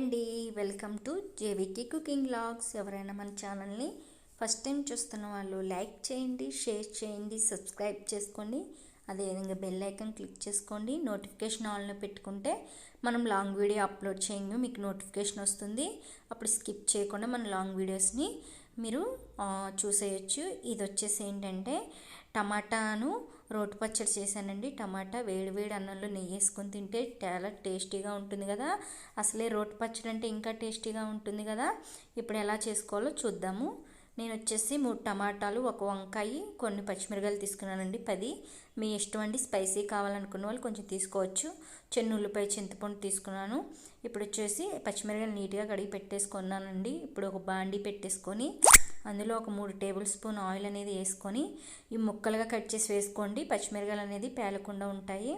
అండి welcome to జేవికి cooking logs ఎవరైనా మన ఛానల్ని ఫస్ట్ టైం చూస్తున్న వాళ్ళు లైక్ చేయండి షేర్ చేయండి సబ్స్క్రైబ్ చేసుకోండి. అదేవిధంగా బెల్ ఐకాన్ క్లిక్ చేసుకోండి. నోటిఫికేషన్ ఆన్లో పెట్టుకుంటే మనం లాంగ్ వీడియో అప్లోడ్ చేయంగా మీకు నోటిఫికేషన్ వస్తుంది. అప్పుడు స్కిప్ చేయకుండా మన లాంగ్ వీడియోస్ని మీరు చూసేయచ్చు. ఇది వచ్చేసి ఏంటంటే టమాటాను రోటి పచ్చడి చేశానండి. టమాటా వేడి వేడి అన్నంలో నెయ్యి వేసుకొని తింటే చాలా టేస్టీగా ఉంటుంది కదా. అసలే రోటి పచ్చడి అంటే ఇంకా టేస్టీగా ఉంటుంది కదా. ఇప్పుడు ఎలా చేసుకోవాలో చూద్దాము. నేను వచ్చేసి మూడు టమాటాలు ఒక వంకాయ కొన్ని పచ్చిమిరకాయలు తీసుకున్నానండి. పది. మీ ఇష్టం అండి. స్పైసీ కావాలనుకున్న వాళ్ళు కొంచెం తీసుకోవచ్చు. చెన్ను ఉల్లిపాయ చింతపండు తీసుకున్నాను. ఇప్పుడు వచ్చేసి పచ్చిమిరకాయలు నీట్గా కడిగి పెట్టేసుకున్నానండి. ఇప్పుడు ఒక బాండి పెట్టేసుకొని అందులో ఒక మూడు టేబుల్ స్పూన్ ఆయిల్ అనేది వేసుకొని ఈ ముక్కలుగా కట్ చేసి వేసుకోండి. పచ్చిమిరకాయలు అనేది పేలకుండా ఉంటాయి.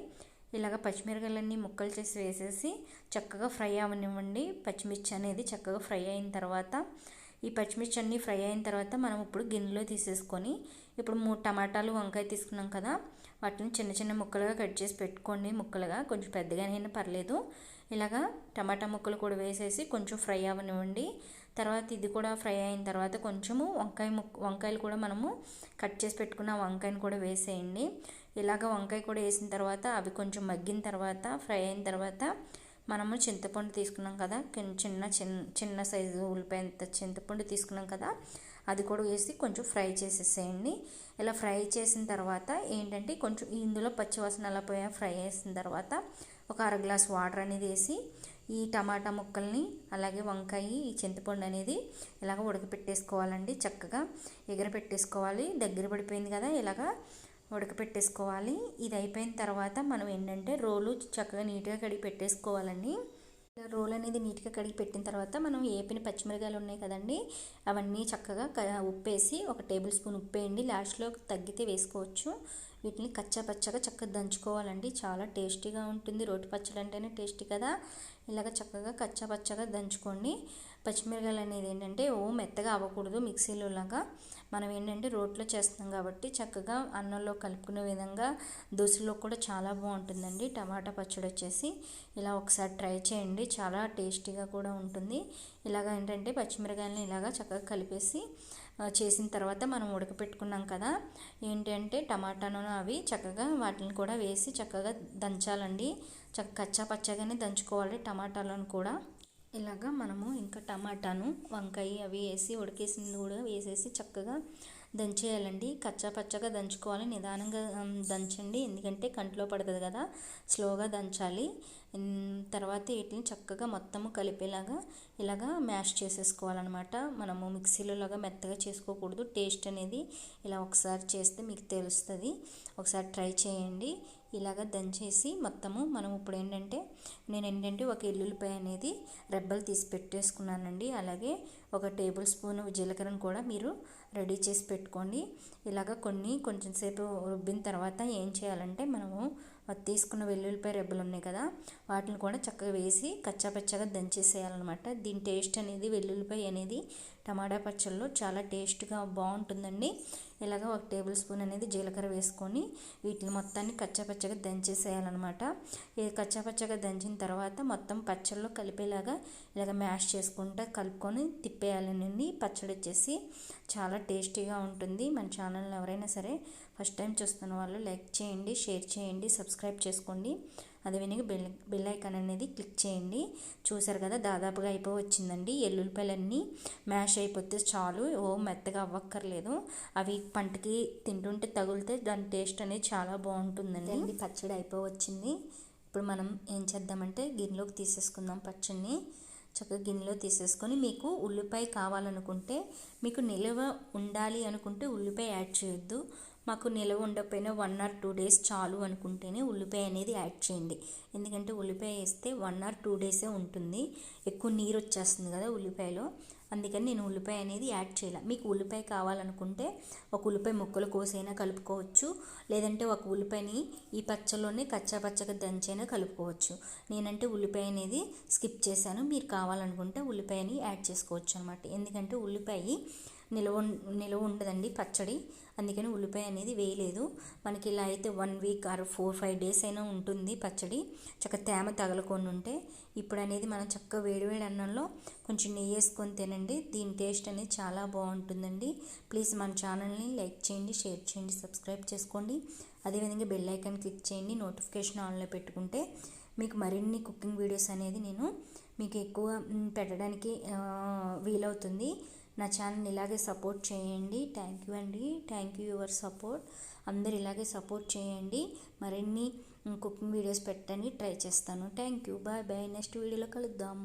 ఇలాగ పచ్చిమిరకాయలన్నీ ముక్కలు చేసి వేసేసి చక్కగా ఫ్రై అవనివ్వండి. పచ్చిమిర్చి అనేది చక్కగా ఫ్రై అయిన తర్వాత ఈ పచ్చిమిర్చి అన్నీ ఫ్రై అయిన తర్వాత మనం ఇప్పుడు గిన్నెలో తీసేసుకొని ఇప్పుడు మూడు టమాటాలు వంకాయ తీసుకున్నాం కదా వాటిని చిన్న చిన్న ముక్కలుగా కట్ చేసి పెట్టుకోండి. ముక్కలుగా కొంచెం పెద్దగానైనా పర్లేదు. ఇలాగా టమాటా ముక్కలు కూడా వేసేసి కొంచెం ఫ్రై అవనివ్వండి. తర్వాత ఇది కూడా ఫ్రై అయిన తర్వాత కొంచెము వంకాయ ముక్క వంకాయలు కూడా మనము కట్ చేసి పెట్టుకున్న వంకాయని కూడా వేసేయండి. ఇలాగ వంకాయ కూడా వేసిన తర్వాత అవి కొంచెం మగ్గిన తర్వాత ఫ్రై అయిన తర్వాత మనము చింతపండు తీసుకున్నాం కదా చిన్న చిన్న చిన్న సైజు ఉల్లిపాయంత చింతపండు తీసుకున్నాం కదా అది కూడా వేసి కొంచెం ఫ్రై చేసేసేయండి. ఇలా ఫ్రై చేసిన తర్వాత ఏంటంటే కొంచెం ఇందులో పచ్చివాసన అలా పోయా ఫ్రై చేసిన తర్వాత ఒక అర గ్లాస్ వాటర్ అనేది వేసి ఈ టమాటా ముక్కల్ని అలాగే వంకాయ ఈ చింతపండు అనేది ఇలాగ ఉడకపెట్టేసుకోవాలండి చక్కగా. ఎగరపెట్టేసుకోవాలి దగ్గర పడిపోయింది కదా ఇలాగా ఉడకపెట్టేసుకోవాలి. ఇది అయిపోయిన తర్వాత మనం ఏంటంటే రోలు చక్కగా నీట్గా కడిగి పెట్టేసుకోవాలండి. ఇలా రోల్ అనేది నీట్గా కడిగి పెట్టిన తర్వాత మనం ఏపిన పచ్చిమిరకాయలు ఉన్నాయి కదండి అవన్నీ చక్కగా క- ఉప్పేసి ఒక టేబుల్ స్పూన్ ఉప్పు వేయండి లాస్ట్లో తగ్గితే వేసుకోవచ్చు. వీటిని కచ్చా పచ్చగా చక్కగా దంచుకోవాలండి. చాలా టేస్టీగా ఉంటుంది. రోటి పచ్చడి అంటేనే టేస్టీ కదా. ఇలాగ చక్కగా కచ్చా పచ్చగా దంచుకోండి. పచ్చిమిరకాయలు అనేది ఏంటంటే ఓ మెత్తగా అవ్వకూడదు మిక్సీలో లాగా మనం ఏంటంటే రోట్లో చేస్తున్నాం కాబట్టి చక్కగా అన్నంలో కలుపుకునే విధంగా దోశలో కూడా చాలా బాగుంటుందండి. టమాటా పచ్చడి వచ్చేసి ఇలా ఒకసారి ట్రై చేయండి. చాలా టేస్టీగా కూడా ఉంటుంది. ఇలాగ ఏంటంటే పచ్చిమిరకాయలని ఇలాగా చక్కగా కలిపేసి చేసిన తర్వాత మనం ఉడకపెట్టుకున్నాం కదా ఏంటంటే టమాటాను అవి చక్కగా వాటిని కూడా వేసి చక్కగా దంచాలండి. చక్క కచ్చా పచ్చగానే దంచుకోవాలి టమాటాలను కూడా. ఇలాగా మనము ఇంకా టమాటాను వంకాయ అవి వేసి ఉడికేసింది కూడా వేసేసి చక్కగా దంచేయాలండి. కచ్చా పచ్చగా దంచుకోవాలి. నిదానంగా దంచండి. ఎందుకంటే కంట్లో పడుతుంది కదా. స్లోగా దంచాలి. తర్వాత వీటిని చక్కగా మొత్తము కలిపేలాగా ఇలాగా మ్యాష్ చేసేసుకోవాలన్నమాట. మనము మిక్సీలోలాగా మెత్తగా చేసుకోకూడదు. టేస్ట్ అనేది ఇలా ఒకసారి చేస్తే మీకు తెలుస్తుంది. ఒకసారి ట్రై చేయండి. ఇలాగ దంచేసి మొత్తము మనం ఇప్పుడు ఏంటంటే నేను ఏంటంటే ఒక ఎల్లుల్లిపాయ అనేది రెబ్బలు తీసి పెట్టేసుకున్నానండి. అలాగే ఒక టేబుల్ స్పూన్ జీలకర్రను కూడా మీరు రెడీ చేసి పెట్టుకోండి. ఇలాగ కొన్ని కొంచెం సేపు రుబ్బిన తర్వాత ఏం చేయాలంటే మనము తీసుకున్న వెల్లుల్లిపాయ రెబ్బలు ఉన్నాయి కదా వాటిని కూడా చక్కగా వేసి కచ్చాపచ్చగా దంచేసేయాలన్నమాట. దీని టేస్ట్ అనేది వెల్లుల్లిపాయ అనేది టమాటా పచ్చళ్ళు చాలా టేస్ట్గా బాగుంటుందండి. ఇలాగ ఒక టేబుల్ స్పూన్ అనేది జీలకర్ర వేసుకొని వీటిని మొత్తాన్ని కచ్చాపచ్చగా దంచేసేయాలన్నమాట. ఇది కచ్చాపచ్చగా దంచిన తర్వాత మొత్తం పచ్చళ్ళు కలిపేలాగా ఇలాగ మ్యాష్ చేసుకుంటా కలుపుకొని తిప్పేయాలనండి పచ్చడి వచ్చేసి చాలా టేస్టీగా ఉంటుంది. మన ఛానల్ని ఎవరైనా సరే ఫస్ట్ టైం చూస్తున్న వాళ్ళు లైక్ చేయండి షేర్ చేయండి సబ్స్క్రైబ్ చేసుకోండి. అదే విధంగా బెల్ బెల్ ఐకాన్ అనేది క్లిక్ చేయండి. చూసారు కదా దాదాపుగా అయిపో వచ్చిందండి ఎల్లుల్లిపాయలన్నీ మ్యాష్ అయిపోతే చాలు. ఓ మెత్తగా అవ్వక్కర్లేదు. అవి పంటకి తింటుంటే తగిలితే దాని టేస్ట్ అనేది చాలా బాగుంటుందండి. ఇది పచ్చడి అయిపో వచ్చింది ఇప్పుడు మనం ఏం చేద్దామంటే గిన్నెలోకి తీసేసుకుందాం పచ్చడిని. చక్కగా గిన్నెలో తీసేసుకొని మీకు ఉల్లిపాయ కావాలనుకుంటే మీకు నిల్వ ఉండాలి అనుకుంటే ఉల్లిపాయ యాడ్ చేయొద్దు. మాకు నిల్వ ఉండకపోయినా వన్ ఆర్ టూ డేస్ చాలు అనుకుంటేనే ఉల్లిపాయ అనేది యాడ్ చేయండి. ఎందుకంటే ఉల్లిపాయ వేస్తే వన్ ఆర్ టూ డేసే ఉంటుంది. ఎక్కువ నీరు వచ్చేస్తుంది కదా ఉల్లిపాయలో. అందుకని నేను ఉల్లిపాయ అనేది యాడ్ చేయాలి. మీకు ఉల్లిపాయ కావాలనుకుంటే ఒక ఉల్లిపాయ ముక్కలు కోసైనా కలుపుకోవచ్చు. లేదంటే ఒక ఉల్లిపాయని ఈ పచ్చలోనే కచ్చా పచ్చగా దంచైనా కలుపుకోవచ్చు. నేనంటే ఉల్లిపాయ అనేది స్కిప్ చేశాను. మీరు కావాలనుకుంటే ఉల్లిపాయని యాడ్ చేసుకోవచ్చు అనమాట ఎందుకంటే ఉల్లిపాయ నిలవ నిలవ ఉండదండి పచ్చడి. అందుకని ఉల్లిపాయ అనేది వేయలేదు. మనకి ఇలా అయితే one week or four five days అయినా ఉంటుంది పచ్చడి. చక్కగా తేమ తగలకుండా ఉంటే ఇప్పుడు అనేది మనం చక్కగా వేడివేడి అన్నంలో కొంచెం నెయ్యి వేసుకొని తినండి. దీని టేస్ట్ అనేది చాలా బాగుంటుందండి. ప్లీజ్ మన ఛానల్ని లైక్ చేయండి షేర్ చేయండి సబ్స్క్రైబ్ చేసుకోండి. అదేవిధంగా బెల్ ఐకాన్ క్లిక్ చేయండి నోటిఫికేషన్ ఆన్లో పెట్టుకుంటే మీకు మరిన్ని కుకింగ్ వీడియోస్ అనేది నేను మీకు ఎక్కువ పెట్టడానికి వీలవుతుంది. నా ఛానల్ ఇలాగే సపోర్ట్ చేయండి. థ్యాంక్ యూ అండి. Thank you your support. అందరు ఇలాగే సపోర్ట్ చేయండి. మరిన్ని కుకింగ్ వీడియోస్ పెట్టడానికి ట్రై చేస్తాను. Thank you. Bye bye. Next వీడియోలో కలుద్దాం.